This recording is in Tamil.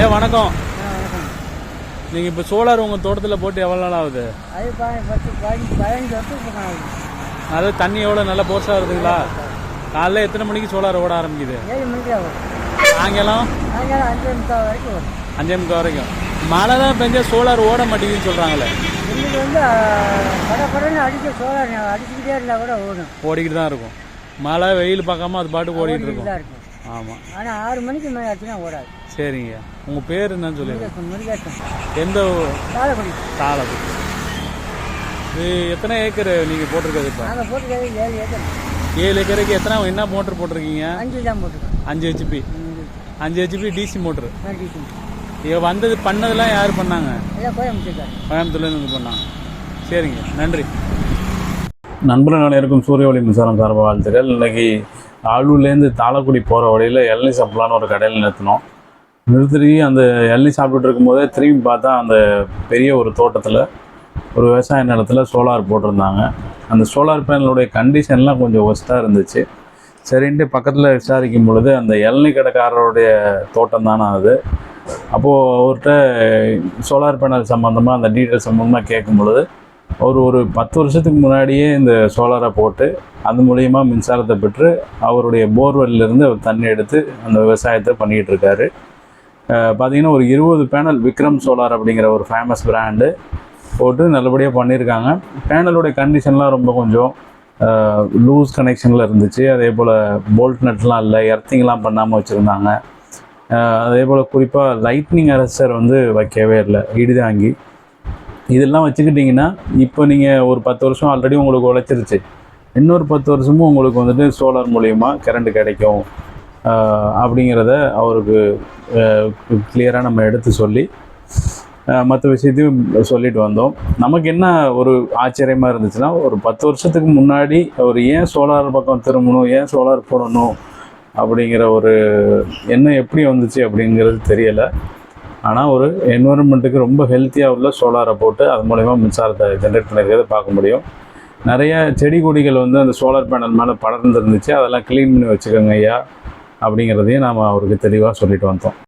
ஏ வணக்கம். நீங்கள் இப்போ சோலார் உங்கள் தோட்டத்தில் போட்டு எவ்வளோ நாள் ஆகுது? அது தண்ணி எவ்வளோ நல்லா போர்ஸாக வருதுங்களா காலைல எத்தனை மணிக்கு சோலார் ஓட ஆரம்பிக்குது? சாயங்காலம்? அஞ்சு முக்கால் வரைக்கும் மழை தான் பெஞ்சா சோலார் ஓட மாட்டேங்குதுன்னு சொல்கிறாங்களே இன்னைக்கு வந்து அடிக்க சோலார் அடிச்சுக்கிட்டே இருந்தால் கூட ஓடும். ஓடிக்கிட்டு தான் இருக்கும். மழை வெயில் பார்க்காம அது பாட்டுக்கு ஓடிட்டு இருக்கும். ஆமாம் ஆனால் ஆறு மணிக்கு மேலே ஆச்சுன்னா ஓடாது. சரிங்க உங்கள் பேர் என்னன்னு முருகேசன் எந்த தாளம் இது எத்தனை ஏக்கர் நீங்கள் போட்டிருக்கிறது இப்போ? ஏழு ஏக்கர். ஏழு ஏக்கருக்கு எத்தனை என்ன மோட்டர் போட்டிருக்கீங்க? அஞ்சு ஹெச்பி அஞ்சு ஹெச்பி டிசி மோட்ரு இங்க வந்தது பண்ணதெல்லாம் யார் பண்ணாங்க? கோயம்புத்தூர்லேருந்து பண்ணாங்க. சரிங்க நன்றி. நண்பர்கள் அனைவருக்கும் சூரிய ஒளி மின்சாரம் சார்பாக வாழ்த்துக்கள். இன்னைக்கு ஆளூர்லேருந்து தாளக்குடி போகிற வழியில் இளநீ சாப்பிடலான்னு ஒரு கடையில் நிறுத்தினோம். நிறுத்தி அந்த இளநி சாப்பிட்டுட்டு இருக்கும்போதே திரும்பி பார்த்தா அந்த பெரிய ஒரு தோட்டத்தில் ஒரு விவசாய நிலத்தில் சோலார் போட்டிருந்தாங்க. அந்த சோலார் பேனலுடைய கண்டிஷன்லாம் கொஞ்சம் ஒஸ்ட்டாக இருந்துச்சு. சரின்ட்டு பக்கத்தில் விசாரிக்கும் பொழுது அந்த இளநி கடைக்காரருடைய தோட்டம் தானே அது. அப்போது அவர்கிட்ட சோலார் பேனல் சம்மந்தமாக அந்த டீட்டெயில் சம்மந்தமாக கேட்கும் பொழுது அவர் ஒரு பத்து வருஷத்துக்கு முன்னாடியே இந்த சோலாரை போட்டு அது மூலயமா மின்சாரத்தை பெற்று அவருடைய போர்வெல்லிருந்து அவர் தண்ணி எடுத்து அந்த விவசாயத்தை பண்ணிகிட்டு இருக்காரு. பார்த்தீங்கன்னா ஒரு இருபது பேனல் விக்ரம் சோலார் அப்படிங்கிற ஒரு ஃபேமஸ் பிராண்டு போட்டு நல்லபடியாக பண்ணியிருக்காங்க. பேனலுடைய கண்டிஷன்லாம் ரொம்ப கொஞ்சம் லூஸ் கனெக்ஷனில் இருந்துச்சு. அதே போல் போல்ட் நட்லாம் இல்லை எர்த்திங்லாம் பண்ணாமல் வச்சுருந்தாங்க. அதே போல் குறிப்பாக லைட்னிங் அரசர் வந்து வைக்கவே இல்லை இடிதாங்கி. இதெல்லாம் வச்சுக்கிட்டிங்கன்னா இப்போ நீங்கள் ஒரு பத்து வருஷம் ஆல்ரெடி உங்களுக்கு உழைச்சிருச்சு. இன்னொரு பத்து வருஷமும் உங்களுக்கு வந்துட்டு சோலார் மூலியமா கரண்ட் கிடைக்கும். அப்படிங்கிறத அவருக்கு கிளியராக நம்ம எடுத்து சொல்லி மற்ற விஷயத்தையும் சொல்லிட்டு வந்தோம். நமக்கு என்ன ஒரு ஆச்சரியமாக இருந்துச்சுன்னா ஒரு பத்து வருஷத்துக்கு முன்னாடி அவர் ஏன் சோலார் பக்கம் திரும்பணும் ஏன் சோலார் போடணும் அப்படிங்கிற ஒரு எண்ணம் எப்படி வந்துச்சு அப்படிங்கிறது தெரியலை. ஆனால் ஒரு என்வரன்மெண்ட்டுக்கு ரொம்ப ஹெல்த்தியாக உள்ள சோலாரை போட்டு அது மூலயமா மின்சாரத்தை ஜென்ரேட் பண்ணியிருக்கிறத பார்க்க முடியும். நிறைய செடி கொடிகள் வந்து அந்த சோலார் பேனல் மேலே படர்ந்து இருந்துச்சு அதெல்லாம் க்ளீன் பண்ணி வச்சுக்கோங்க ஐயா. அப்படிங்கிறதையும் நாம் அவருக்கு தெளிவாக சொல்லிட்டு வந்தோம்.